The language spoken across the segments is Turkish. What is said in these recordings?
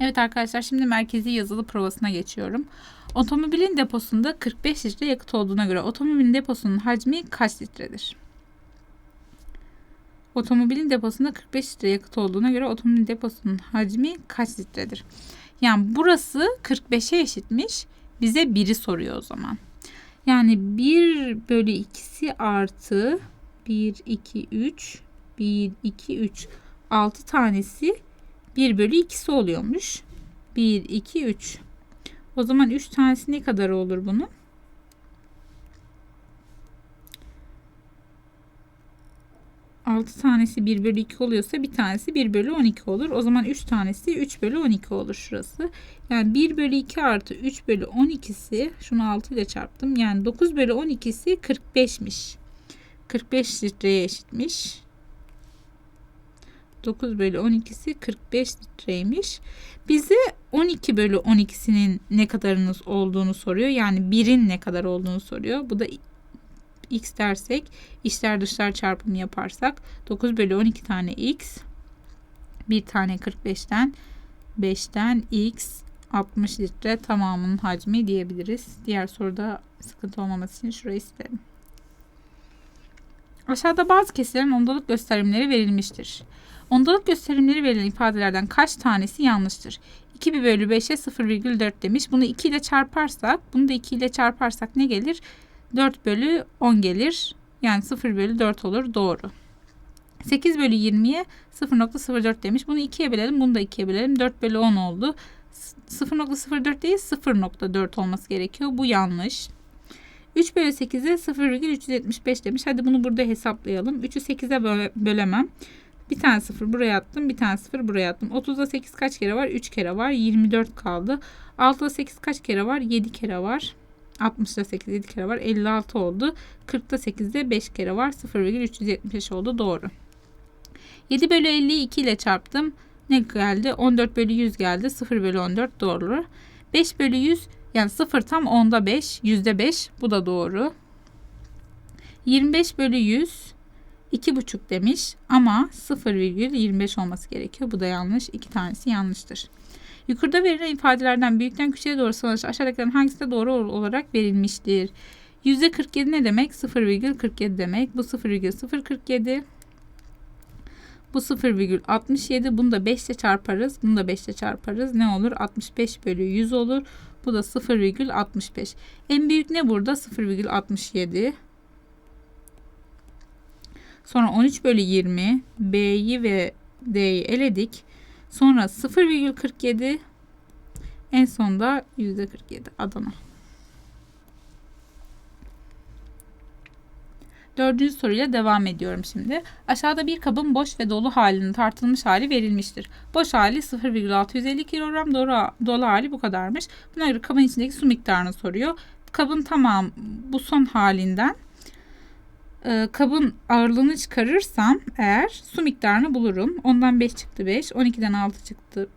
Evet arkadaşlar şimdi merkezi yazılı provasına geçiyorum. Otomobilin deposunda 45 litre yakıt olduğuna göre otomobilin deposunun hacmi kaç litredir? Otomobilin deposunda 45 litre yakıt olduğuna göre otomobilin deposunun hacmi kaç litredir? Yani burası 45'e eşitmiş. Bize 1'i soruyor o zaman. Yani 1 bölü 2'si artı 1, 2, 3, 1, 2, 3, 6 tanesi 1 bölü 2'si oluyormuş. 1, 2, 3. O zaman 3 tanesi ne kadar olur bunun? Altı tanesi 1 bölü 2 oluyorsa bir tanesi 1 bölü 12 olur. O zaman 3 tanesi 3 bölü 12 olur şurası. Yani 1 bölü 2 artı 3 bölü 12'si şunu 6 ile çarptım. Yani 9 bölü 12'si 45'miş. 45 litreye eşitmiş. 9 bölü 12'si 45 litreymiş. Bize 12 bölü 12'sinin ne kadarınız olduğunu soruyor. Yani 1'in ne kadar olduğunu soruyor. Bu da x dersek içler dışlar çarpımı yaparsak 9 bölü 12 tane x bir tane 45'ten 5'ten x 60 litre tamamının hacmi diyebiliriz. Diğer soruda sıkıntı olmaması için şurayı silelim. Aşağıda bazı kesilerin ondalık gösterimleri verilmiştir. Ondalık gösterimleri verilen ifadelerden kaç tanesi yanlıştır? 2 bölü 5'e 0,4 demiş. Bunu 2 ile çarparsak, bunu da 2 ile çarparsak ne gelir? 4 bölü 10 gelir. Yani 0 bölü 4 olur. Doğru. 8 bölü 20'ye 0.04 demiş. Bunu 2'ye bölelim. Bunu da 2'ye bölelim. 4 bölü 10 oldu. 0.04 değil 0.4 olması gerekiyor. Bu yanlış. 3 bölü 8'e 0,375 demiş. Hadi bunu burada hesaplayalım. 3'ü 8'e bölemem. Bir tane 0 buraya attım. Bir tane 0 buraya attım. 30'da 8 kaç kere var? 3 kere var. 24 kaldı. 6'da 8 kaç kere var? 7 kere var. 60'da 8 7 kere var. 56 oldu. 40'da 8'de 5 kere var. 0,375 oldu. Doğru. 7 bölü 50'yi 2 ile çarptım. Ne geldi? 14 bölü 100 geldi. 0 bölü 14 doğru. 5 bölü 100 yani 0 tam 10'da 5. Yüzde 5. Bu da doğru. 25 bölü 100 2,5 demiş ama 0,25 olması gerekiyor. Bu da yanlış. İki tanesi yanlıştır. Yukarıda verilen ifadelerden büyükten küçüğe doğru sıralanmış aşağıdakilerin hangisi de doğru olarak verilmiştir? %47 ne demek? 0,47 demek. Bu 0,047. Bu 0,67. Bunu da 5 ile çarparız. Bunu da 5 ile çarparız. Ne olur? 65 bölü 100 olur. Bu da 0,65. En büyük ne burada? 0,67. Sonra 13 bölü 20 B'yi ve D'yi eledik. Sonra 0,47 en sonda %47 Adana. Dördüncü soruyla devam ediyorum şimdi. Aşağıda bir kabın boş ve dolu halinin tartılmış hali verilmiştir. Boş hali 0,650 kilogram, dolu, dolu hali bu kadarmış. Buna göre kabın içindeki su miktarını soruyor. Kabın tamam bu son halinden e, kabın ağırlığını çıkarırsam eğer su miktarını bulurum. Ondan 5 çıktı 5. 12'den 6 çıktı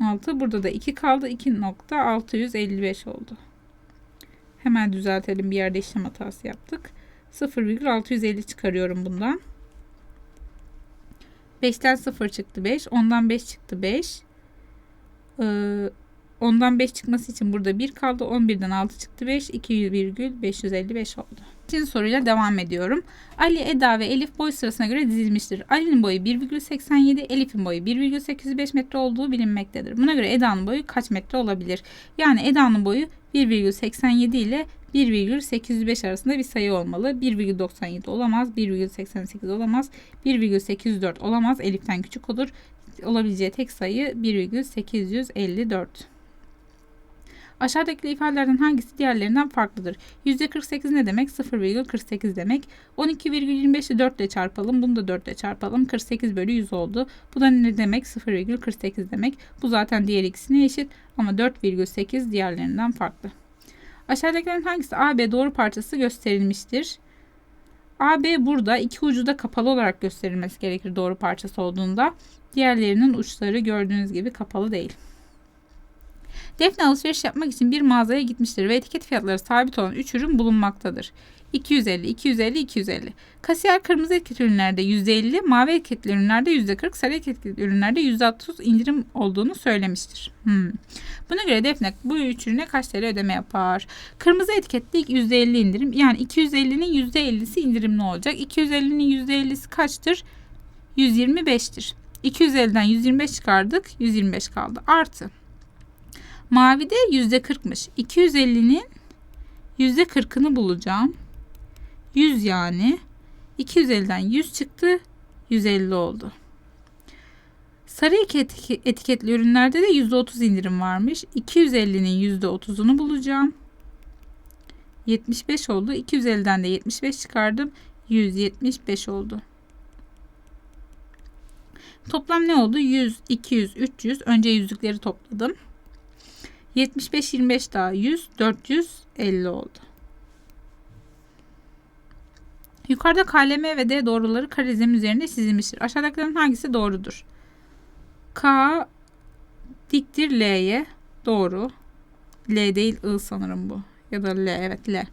6. Burada da 2 kaldı. 2.655 oldu. Hemen düzeltelim. Bir yerde işlem hatası yaptık. 0,650 çıkarıyorum bundan. 5'ten 0 çıktı 5. Ondan 5 çıktı 5. Ee, ondan 5 çıkması için burada 1 kaldı. 11'den 6 çıktı 5. 2,555 oldu. İkinci soruyla devam ediyorum. Ali, Eda ve Elif boy sırasına göre dizilmiştir. Ali'nin boyu 1,87, Elif'in boyu 1,805 metre olduğu bilinmektedir. Buna göre Eda'nın boyu kaç metre olabilir? Yani Eda'nın boyu 1,87 ile 1,805 arasında bir sayı olmalı. 1,97 olamaz, 1,88 olamaz, 1,804 olamaz. Elif'ten küçük olur. Olabileceği tek sayı 1,854. Aşağıdaki ifadelerden hangisi diğerlerinden farklıdır? %48 ne demek? 0,48 demek. 12,25'i 4 ile çarpalım. Bunu da 4 ile çarpalım. 48 bölü 100 oldu. Bu da ne demek? 0,48 demek. Bu zaten diğer ikisine eşit. Ama 4,8 diğerlerinden farklı. Aşağıdakilerin hangisi AB doğru parçası gösterilmiştir? AB burada iki ucu da kapalı olarak gösterilmesi gerekir doğru parçası olduğunda. Diğerlerinin uçları gördüğünüz gibi kapalı değil. Defne alışveriş yapmak için bir mağazaya gitmiştir ve etiket fiyatları sabit olan 3 ürün bulunmaktadır. 250, 250, 250. Kasiyer kırmızı etiketli ürünlerde %50, mavi etiketli ürünlerde %40, sarı etiketli ürünlerde %60 indirim olduğunu söylemiştir. Hmm. Buna göre Defne bu üç ürüne kaç TL ödeme yapar? Kırmızı etiketli %50 indirim. Yani 250'nin %50'si indirimli olacak. 250'nin %50'si kaçtır? 125'tir. 250'den 125 çıkardık. 125 kaldı. Artı. Mavide %40'mış. 250'nin %40'ını bulacağım. 100 yani. 250'den 100 çıktı. 150 oldu. Sarı etiketli ürünlerde de %30 indirim varmış. 250'nin %30'unu bulacağım. 75 oldu. 250'den de 75 çıkardım. 175 oldu. Toplam ne oldu? 100, 200, 300. Önce yüzlükleri topladım. 75, 25 daha 100, 450 oldu. Yukarıda KLM ve D doğruları karizm üzerinde çizilmiştir. Aşağıdakilerin hangisi doğrudur? K diktir L'ye doğru. L değil I sanırım bu. Ya da L evet L.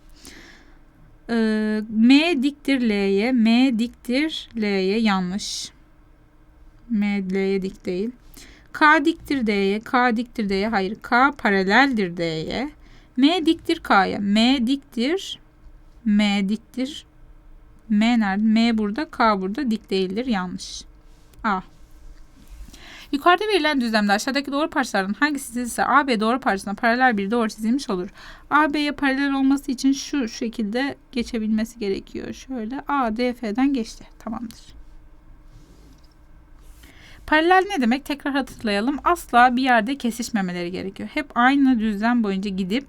Ee, M diktir L'ye. M diktir L'ye yanlış. M L'ye dik değil. K diktir D'ye. K diktir D'ye. Hayır. K paraleldir D'ye. M diktir K'ya. M diktir. M diktir. M nerede? M burada. K burada. Dik değildir. Yanlış. A. Yukarıda verilen düzlemde aşağıdaki doğru parçaların hangisi ise AB doğru parçasına paralel bir doğru çizilmiş olur. AB'ye paralel olması için şu şekilde geçebilmesi gerekiyor. Şöyle A, D, F'den geçti. Tamamdır. Paralel ne demek? Tekrar hatırlayalım. Asla bir yerde kesişmemeleri gerekiyor. Hep aynı düzlem boyunca gidip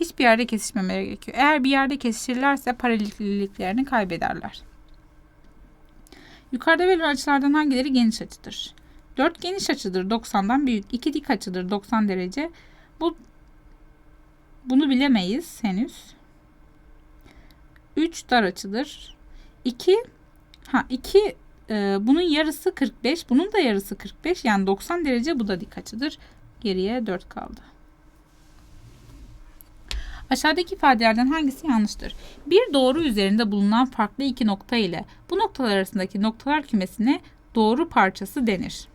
hiçbir yerde kesişmemeleri gerekiyor. Eğer bir yerde kesişirlerse paralelliklerini kaybederler. Yukarıda verilen açılardan hangileri geniş açıdır? 4 geniş açıdır 90'dan büyük. 2 dik açıdır 90 derece. Bu bunu bilemeyiz henüz. 3 dar açıdır. 2 ha 2 e, bunun yarısı 45, bunun da yarısı 45. Yani 90 derece bu da dik açıdır. Geriye 4 kaldı. Aşağıdaki ifadelerden hangisi yanlıştır? Bir doğru üzerinde bulunan farklı iki nokta ile bu noktalar arasındaki noktalar kümesine doğru parçası denir.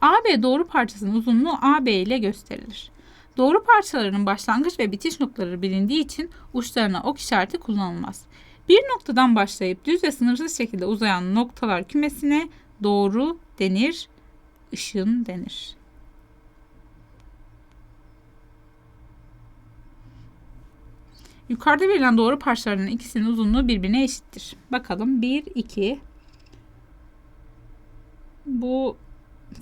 AB doğru parçasının uzunluğu AB ile gösterilir. Doğru parçalarının başlangıç ve bitiş noktaları bilindiği için uçlarına ok işareti kullanılmaz. Bir noktadan başlayıp düz ve sınırsız şekilde uzayan noktalar kümesine doğru denir, ışın denir. Yukarıda verilen doğru parçalarının ikisinin uzunluğu birbirine eşittir. Bakalım 1, 2. Bu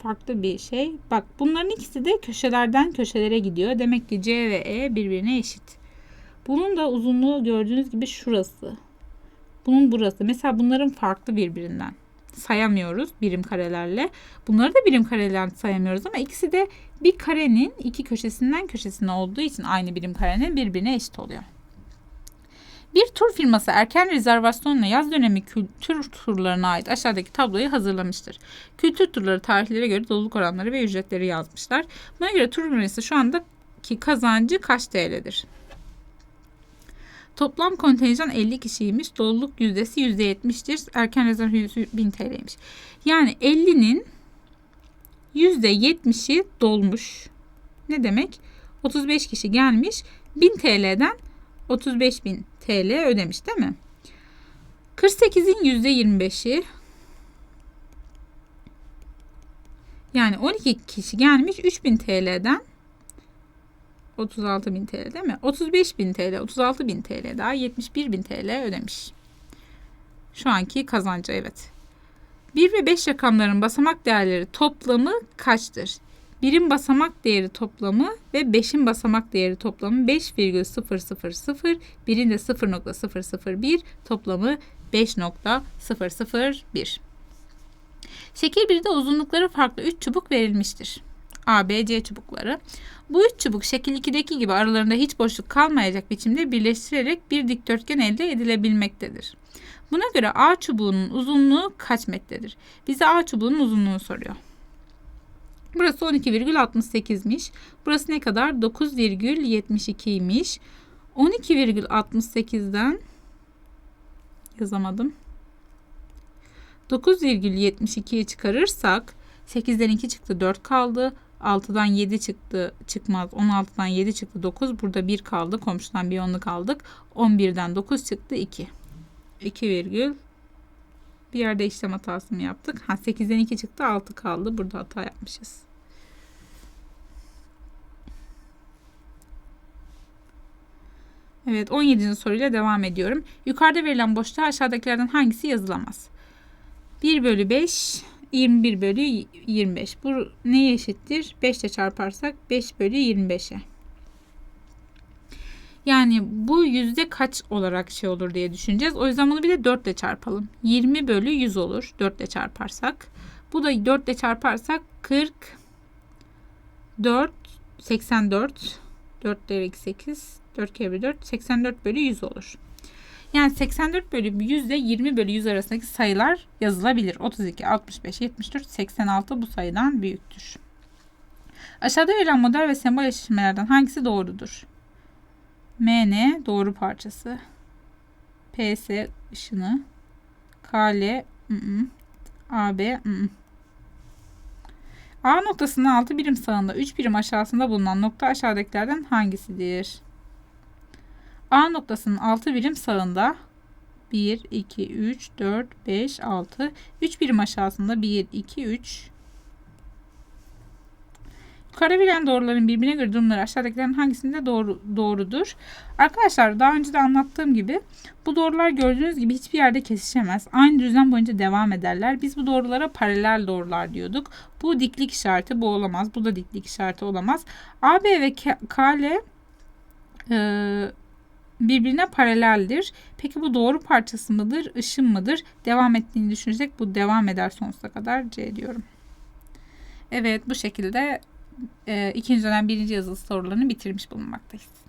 farklı bir şey. Bak bunların ikisi de köşelerden köşelere gidiyor. Demek ki C ve E birbirine eşit. Bunun da uzunluğu gördüğünüz gibi şurası. Bunun burası. Mesela bunların farklı birbirinden. Sayamıyoruz birim karelerle. Bunları da birim karelerle sayamıyoruz ama ikisi de bir karenin iki köşesinden köşesine olduğu için aynı birim karenin birbirine eşit oluyor. Bir tur firması erken rezervasyonla yaz dönemi kültür turlarına ait aşağıdaki tabloyu hazırlamıştır. Kültür turları tarihlere göre doluluk oranları ve ücretleri yazmışlar. Buna göre tur firması şu andaki kazancı kaç TL'dir? Toplam kontenjan 50 kişiymiş. Doluluk yüzdesi %70'tir. Erken rezervasyon 1000 TL'ymiş. Yani 50'nin %70'i dolmuş. Ne demek? 35 kişi gelmiş. 1000 TL'den 35 bin TL ödemiş değil mi? 48'in %25'i yani 12 kişi gelmiş 3000 TL'den 36 bin TL değil mi? 35 bin TL, 36 bin TL daha 71 bin TL ödemiş. Şu anki kazancı evet. 1 ve 5 rakamların basamak değerleri toplamı kaçtır? Birin basamak değeri toplamı ve 5'in basamak değeri toplamı 5,000, birin de 0.001 toplamı 5.001. Şekil 1'de uzunlukları farklı 3 çubuk verilmiştir. A, B, C çubukları. Bu üç çubuk şekil 2'deki gibi aralarında hiç boşluk kalmayacak biçimde birleştirerek bir dikdörtgen elde edilebilmektedir. Buna göre A çubuğunun uzunluğu kaç metredir? Bize A çubuğunun uzunluğunu soruyor. Burası 12,68'miş. Burası ne kadar? 9,72'ymiş. 12,68'den yazamadım. 9,72'yi çıkarırsak 8'den 2 çıktı 4 kaldı. 6'dan 7 çıktı çıkmaz. 16'dan 7 çıktı 9. Burada 1 kaldı. Komşudan bir onluk aldık. 11'den 9 çıktı 2. 2 virgül bir yerde işlem hatası mı yaptık? Ha 8'den 2 çıktı 6 kaldı. Burada hata yapmışız. Evet 17. soruyla devam ediyorum. Yukarıda verilen boşluğa aşağıdakilerden hangisi yazılamaz? 1 bölü 5 21 bölü 25. Bu neye eşittir? 5 ile çarparsak 5 bölü 25'e. Yani bu yüzde kaç olarak şey olur diye düşüneceğiz. O yüzden bunu bir de 4 ile çarpalım. 20 bölü 100 olur 4 ile çarparsak. Bu da 4 ile çarparsak 40 4 84 4 kere 8 4 kere 4 84 bölü 100 olur. Yani 84 bölü 100 ile 20 bölü 100 arasındaki sayılar yazılabilir. 32, 65, 74, 86 bu sayıdan büyüktür. Aşağıda verilen model ve sembol eşleşmelerden hangisi doğrudur? MN doğru parçası. PS ışını. KL. AB. A noktasının 6 birim sağında 3 birim aşağısında bulunan nokta aşağıdakilerden hangisidir? A noktasının 6 birim sağında 1, 2, 3, 4, 5, 6. 3 birim aşağısında 1, 2, 3. Yukarıda verilen doğruların birbirine göre durumları aşağıdakilerin hangisinde doğru, doğrudur? Arkadaşlar daha önce de anlattığım gibi bu doğrular gördüğünüz gibi hiçbir yerde kesişemez. Aynı düzlem boyunca devam ederler. Biz bu doğrulara paralel doğrular diyorduk. Bu diklik işareti bu olamaz. Bu da diklik işareti olamaz. AB ve KL e, birbirine paraleldir. Peki bu doğru parçası mıdır, ışın mıdır? Devam ettiğini düşünürsek bu devam eder sonsuza kadar C diyorum. Evet bu şekilde e, ikinci dönem birinci yazılı sorularını bitirmiş bulunmaktayız.